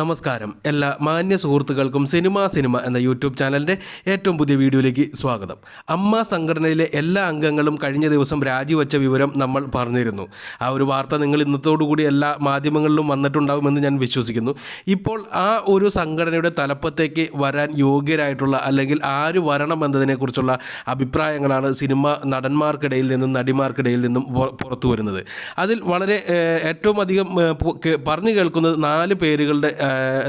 നമസ്കാരം. എല്ലാ മാന്യ സുഹൃത്തുക്കൾക്കും സിനിമ സിനിമ എന്ന യൂട്യൂബ് ചാനലിന്റെ ഏറ്റവും പുതിയ വീഡിയോയിലേക്ക് സ്വാഗതം. അമ്മ സംഘടനയിലെ എല്ലാ അംഗങ്ങളും കഴിഞ്ഞ ദിവസം രാജിവെച്ച വിവരം നമ്മൾ പറഞ്ഞിരുന്നു. ആ ഒരു വാർത്ത നിങ്ങൾ ഇന്നത്തോടുകൂടി എല്ലാ മാധ്യമങ്ങളിലും വന്നിട്ടുണ്ടാകുമെന്ന് ഞാൻ വിശ്വസിക്കുന്നു. ഇപ്പോൾ ആ ഒരു സംഘടനയുടെ തലപ്പത്തേക്ക് വരാൻ യോഗ്യരായിട്ടുള്ള അല്ലെങ്കിൽ ആര് വരണം എന്നതിനെക്കുറിച്ചുള്ള അഭിപ്രായങ്ങളാണ് സിനിമ നടന്മാർക്കിടയിൽ നിന്നും നടിമാർക്കിടയിൽ നിന്നും പുറത്തു വരുന്നത് അതിൽ വളരെ ഏറ്റവും അധികം പറഞ്ഞു കേൾക്കുന്നത് നാല് പേരുകളുടെ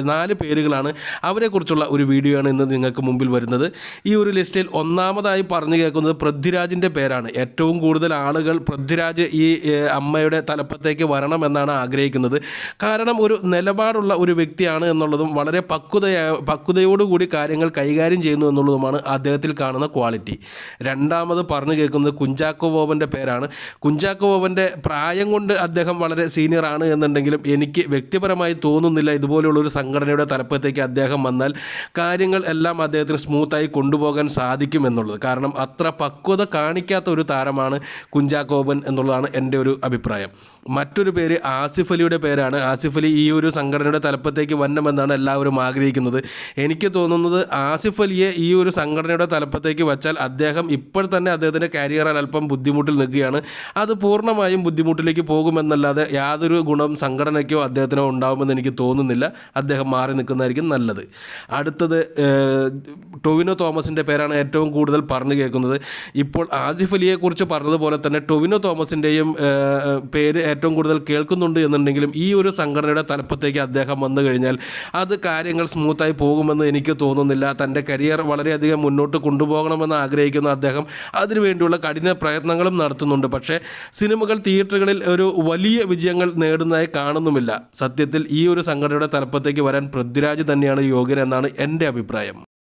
നാല് പേരുകളാണ്. അവരെക്കുറിച്ചുള്ള ഒരു വീഡിയോ ആണ് ഇന്ന് നിങ്ങൾക്ക് മുമ്പിൽ വരുന്നത്. ഈ ഒരു ലിസ്റ്റിൽ ഒന്നാമതായി പറഞ്ഞു കേൾക്കുന്നത് പൃഥ്വിരാജിന്റെ പേരാണ്. ഏറ്റവും കൂടുതൽ ആളുകൾ പൃഥ്വിരാജ് ഈ അമ്മയുടെ തലപ്പത്തേക്ക് വരണമെന്നാണ് ആഗ്രഹിക്കുന്നത്. കാരണം ഒരു നിലപാടുള്ള ഒരു വ്യക്തിയാണ് എന്നുള്ളതും വളരെ പക്വതയ പക്വതയോടുകൂടി കാര്യങ്ങൾ കൈകാര്യം ചെയ്യുന്നു എന്നുള്ളതുമാണ് അദ്ദേഹത്തിൽ കാണുന്ന ക്വാളിറ്റി. രണ്ടാമത് പറഞ്ഞു കേൾക്കുന്നത് കുഞ്ചാക്കോ ബോബന്റെ പേരാണ്. കുഞ്ചാക്കോ ബോബന്റെ പ്രായം കൊണ്ട് അദ്ദേഹം വളരെ സീനിയർ ആണ് എന്നുണ്ടെങ്കിലും എനിക്ക് വ്യക്തിപരമായി തോന്നുന്നില്ല. ഇതുപോലുള്ള ഒരു സംഘടനയുടെ തലപ്പത്തേക്ക് അദ്ദേഹം വന്നാൽ കാര്യങ്ങൾ എല്ലാം അദ്ദേഹത്തിന് സ്മൂത്തായി കൊണ്ടുപോകാൻ സാധിക്കുമെന്നുള്ളത് കാരണം അത്ര പക്വത കാണിക്കാത്ത ഒരു താരമാണ് കുഞ്ചാക്കോബൻ എന്നുള്ളതാണ് എന്റെ ഒരു അഭിപ്രായം. മറ്റൊരു പേര് ആസിഫ് അലിയുടെ പേരാണ്. ആസിഫ് അലി ഈ ഒരു സംഘടനയുടെ തലപ്പത്തേക്ക് വരണമെന്നാണ് എല്ലാവരും ആഗ്രഹിക്കുന്നത്. എനിക്ക് തോന്നുന്നത് ആസിഫ് അലിയെ ഈ ഒരു സംഘടനയുടെ തലപ്പത്തേക്ക് വച്ചാൽ അദ്ദേഹം ഇപ്പോൾ തന്നെ അദ്ദേഹത്തിന്റെ കരിയറിൽ അല്പം ബുദ്ധിമുട്ടിൽ നിൽക്കുകയാണ്. അത് പൂർണമായും ബുദ്ധിമുട്ടിലേക്ക് പോകുമെന്നല്ലാതെ യാതൊരു ഗുണം സംഘടനയ്ക്കോ അദ്ദേഹത്തിനോ ഉണ്ടാവുമെന്ന് എനിക്ക് തോന്നുന്നില്ല. അദ്ദേഹം മാറി നിൽക്കുന്നതായിരിക്കും നല്ലത്. അടുത്തത് ടൊവിനോ തോമസിന്റെ പേരാണ് ഏറ്റവും കൂടുതൽ പറഞ്ഞു കേൾക്കുന്നത്. ഇപ്പോൾ ആസിഫ് അലിയെക്കുറിച്ച് പറഞ്ഞതുപോലെ തന്നെ ടൊവിനോ തോമസിന്റെയും പേര് ഏറ്റവും കൂടുതൽ കേൾക്കുന്നുണ്ട് എന്നുണ്ടെങ്കിലും ഈ ഒരു സംഘടനയുടെ തലപ്പത്തേക്ക് അദ്ദേഹം വന്നു കഴിഞ്ഞാൽ അത് കാര്യങ്ങൾ സ്മൂത്തായി പോകുമെന്ന് എനിക്ക് തോന്നുന്നില്ല. തന്റെ കരിയർ വളരെയധികം മുന്നോട്ട് കൊണ്ടുപോകണമെന്ന് ആഗ്രഹിക്കുന്ന അദ്ദേഹം അതിനുവേണ്ടിയുള്ള കഠിന പ്രയത്നങ്ങളും നടത്തുന്നുണ്ട്. പക്ഷേ സിനിമകൾ തിയേറ്ററുകളിൽ ഒരു വലിയ വിജയങ്ങൾ നേടുന്നതായി കാണുന്നുമില്ല. സത്യത്തിൽ ഈ ഒരു സംഘടനയുടെ തലപ്പത്തേക്ക് വരാൻ പൃഥ്വിരാജ് തന്നെയാണ് യോഗ്യൻ എന്നാണ് എന്റെ അഭിപ്രായം.